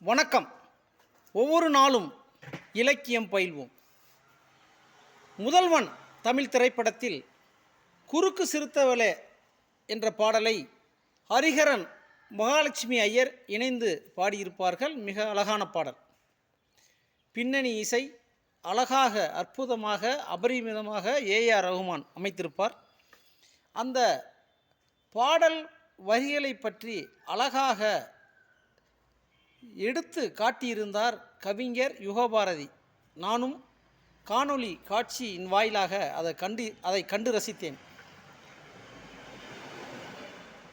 வணக்கம். ஒவ்வொரு நாளும் இலக்கியம் பயில்வோம். முதல்வன் தமிழ் திரைப்படத்தில் குறுக்கு சிறுத்தவளே என்ற பாடலை ஹரிஹரன் மகாலட்சுமி ஐயர் இணைந்து பாடியிருப்பார்கள். மிக அழகான பாடல். பின்னணி இசை அழகாக அற்புதமாக அபரிமிதமாக ஏஆர் ரகுமான் அமைத்திருப்பார். அந்த பாடல் வரிகளை பற்றி அழகாக எடுத்து காட்டியிருந்தார் கவிஞர் யுகபாரதி. நானும் காணொளி காட்சியின் வாயிலாக அதை கண்டு அதை கண்டு ரசித்தேன்.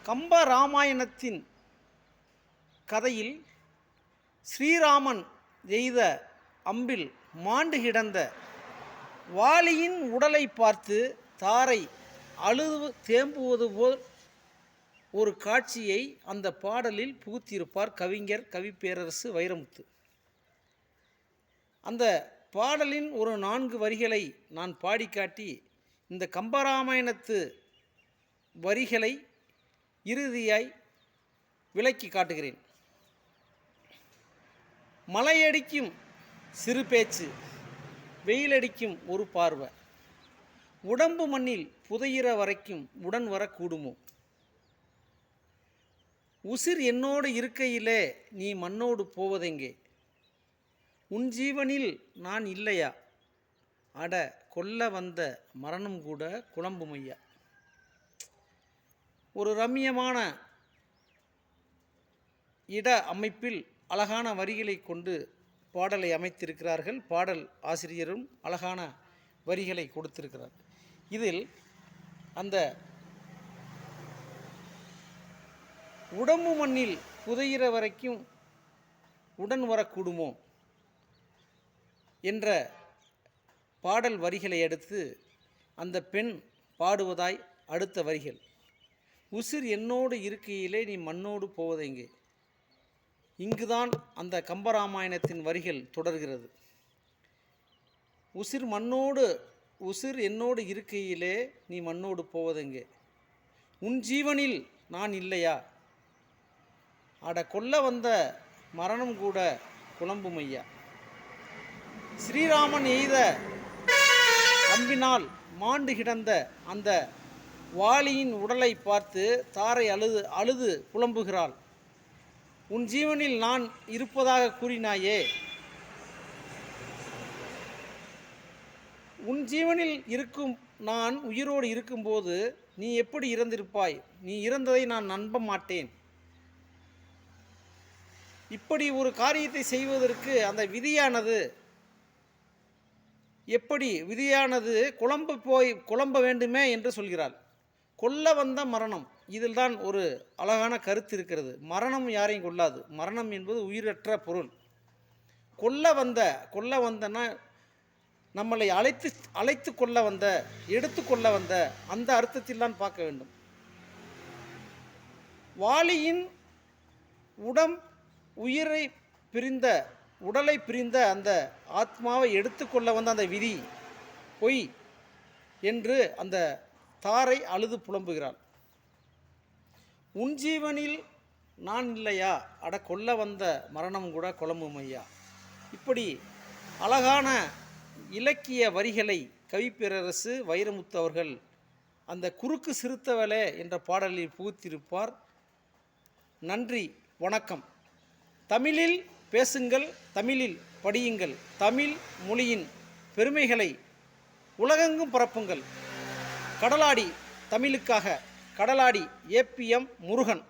கம்ப ராமாயணத்தின் கதையில் ஸ்ரீராமன் எய்த அம்பில் மாண்டு கிடந்த வாலியின் உடலை பார்த்து தாரை அழுது தேம்புவது போல் ஒரு காட்சியை அந்த பாடலில் புகுத்தியிருப்பார் கவிஞர் கவிப்பேரரசு வைரமுத்து. அந்த பாடலின் ஒரு நான்கு வரிகளை நான் பாடிக்காட்டி இந்த கம்பராமாயணத்து வரிகளை இறுதியாய் விளக்கி காட்டுகிறேன். மலையடிக்கும் சிறு பேச்சு வெயிலடிக்கும் ஒரு பார்வை. உடம்பு மண்ணில் புதையிற வரைக்கும் உடன் வரக்கூடுமோ? உசிர் என்னோடு இருக்கையிலே நீ மண்ணோடு போவதெங்கே? உன் ஜீவனில் நான் இல்லையா? அட கொல்ல வந்த மரணம் கூட குழம்புமையா? ஒரு ரம்மியமான இட அமைப்பில் அழகான வரிகளை கொண்டு பாடலை அமைத்திருக்கிறார்கள். பாடல் ஆசிரியரும் அழகான வரிகளை கொடுத்திருக்கிறார். இதில் அந்த உடம்பு மண்ணில் புதையிற வரைக்கும் உடன் வரக்கூடுமோ என்ற பாடல் வரிகளை அடுத்து அந்த பெண் பாடுவதாய் அடுத்த வரிகள். உசிர் என்னோடு இருக்கையிலே நீ மண்ணோடு போவதெங்கே இங்குதான் அந்த கம்பராமாயணத்தின் வரிகள் தொடர்கிறது. உசிர் மண்ணோடு உசிர் என்னோடு இருக்கையிலே நீ மண்ணோடு போவதெங்கே உன் ஜீவனில் நான் இல்லையா? அட கொல்ல வந்த மரணம் கூட குழம்பும் ஐயா ஸ்ரீராமன் எய்த அம்பினால் மாண்டு கிடந்த அந்த வாலியின் உடலை பார்த்து தாரை அழுது அழுது புலம்புகிறாள். உன் ஜீவனில் நான் இருப்பதாக கூறினாயே. உன் ஜீவனில் இருக்கும் நான் உயிரோடு இருக்கும்போது நீ எப்படி இறந்திருப்பாய்? நீ இறந்ததை நான் நம்ப மாட்டேன். இப்படி ஒரு காரியத்தை செய்வதற்கு அந்த விதியானது எப்படி? விதியானது குழம்பு போய் குழம்ப வேண்டுமே என்று சொல்கிறாள் கொல்ல வந்த மரணம். இதில் தான் ஒரு அழகான கருத்து இருக்கிறது. மரணம் யாரையும் கொல்லாது. மரணம் என்பது உயிரற்ற பொருள். கொல்ல வந்த கொல்ல வந்தனா நம்மளை அழைத்து அழைத்து கொள்ள வந்த எடுத்து கொள்ள வந்த அந்த அர்த்தத்தில் தான் பார்க்க வேண்டும். வாலியின் உடம் உயிரை பிரிந்த உடலை பிரிந்த அந்த ஆத்மாவை எடுத்துக்கொள்ள வந்த அந்த விதி பொய் என்று அந்த தாரை அழுது புலம்புகிறாள். உன் ஜீவனில் நான் இல்லையா? அட கொல்ல வந்த மரணம் கூட குழம்பும் ஐயா இப்படி அழகான இலக்கிய வரிகளை கவிப்பேரரசு வைரமுத்து அவர்கள் அந்த குறுக்கு சிறுத்தவளே என்ற பாடலில் புகுத்திருப்பார் நன்றி வணக்கம். தமிழில் பேசுங்கள் தமிழில் படியுங்கள் தமிழ் மொழியின் பெருமைகளை உலகெங்கும் பரப்புங்கள். கடலாடி தமிழுக்காக கடலாடி ஏபிஎம் முருகன்.